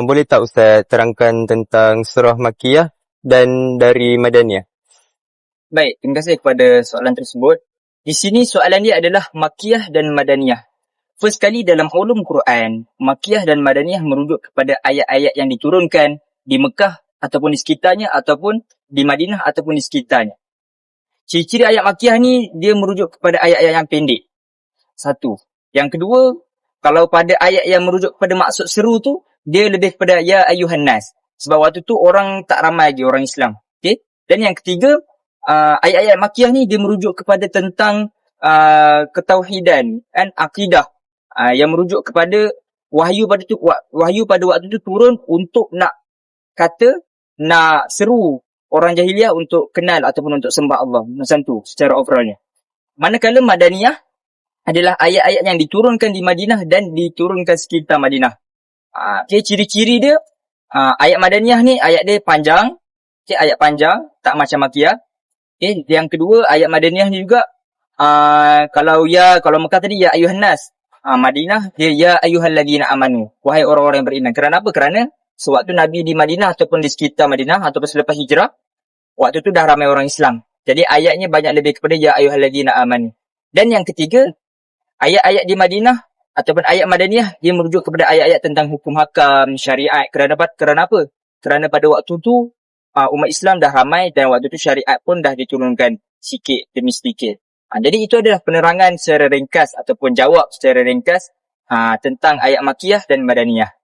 Boleh tak Ustaz terangkan tentang surah Makiyah dan dari Madaniyah? Baik, terima kasih kepada soalan tersebut. Di sini soalan dia adalah Makiyah dan Madaniyah. First kali dalam ulum Quran, Makiyah dan Madaniyah merujuk kepada ayat-ayat yang diturunkan di Mekah ataupun di sekitarnya ataupun di Madinah ataupun di sekitarnya. Ciri-ciri ayat Makiyah ni dia merujuk kepada ayat-ayat yang pendek. Satu. Yang kedua, kalau pada ayat yang merujuk kepada maksud seru tu, dia lebih kepada ya ayuhan nas. Sebab waktu tu orang tak ramai lagi orang Islam. Okay? Dan yang ketiga, uh, ayat-ayat makiyah ni dia merujuk kepada tentang uh, ketauhidan dan akidah uh, yang merujuk kepada wahyu pada tu wahyu pada waktu tu turun untuk nak kata nak seru orang jahiliah untuk kenal ataupun untuk sembah Allah macam tu secara overallnya. Manakala Madaniyah adalah ayat-ayat yang diturunkan di Madinah dan diturunkan sekitar Madinah. Uh, okay, ciri-ciri dia, uh, ayat Madaniyah ni, ayat dia panjang. Okay, ayat panjang, tak macam Makiyah. Okay, yang kedua, ayat Madaniyah ni juga, uh, kalau ya, kalau Mekah tadi, ya ayuhan nas. Uh, Madinah, dia ya ayuhan ladina amanu. Wahai orang-orang yang beriman. Kerana apa? Kerana sewaktu Nabi di Madinah ataupun di sekitar Madinah ataupun selepas hijrah, waktu tu dah ramai orang Islam. Jadi ayatnya banyak lebih kepada ya ayuhan ladina amanu. Dan yang ketiga, ayat-ayat di Madinah ataupun ayat Madaniyah dia merujuk kepada ayat-ayat tentang hukum hakam, syariat. Kerana apa? Kerana apa? Kerana pada waktu tu uh, umat Islam dah ramai dan waktu tu syariat pun dah diturunkan sikit demi sedikit. Uh, jadi itu adalah penerangan secara ringkas ataupun jawab secara ringkas uh, tentang ayat Makiyah dan Madaniyah.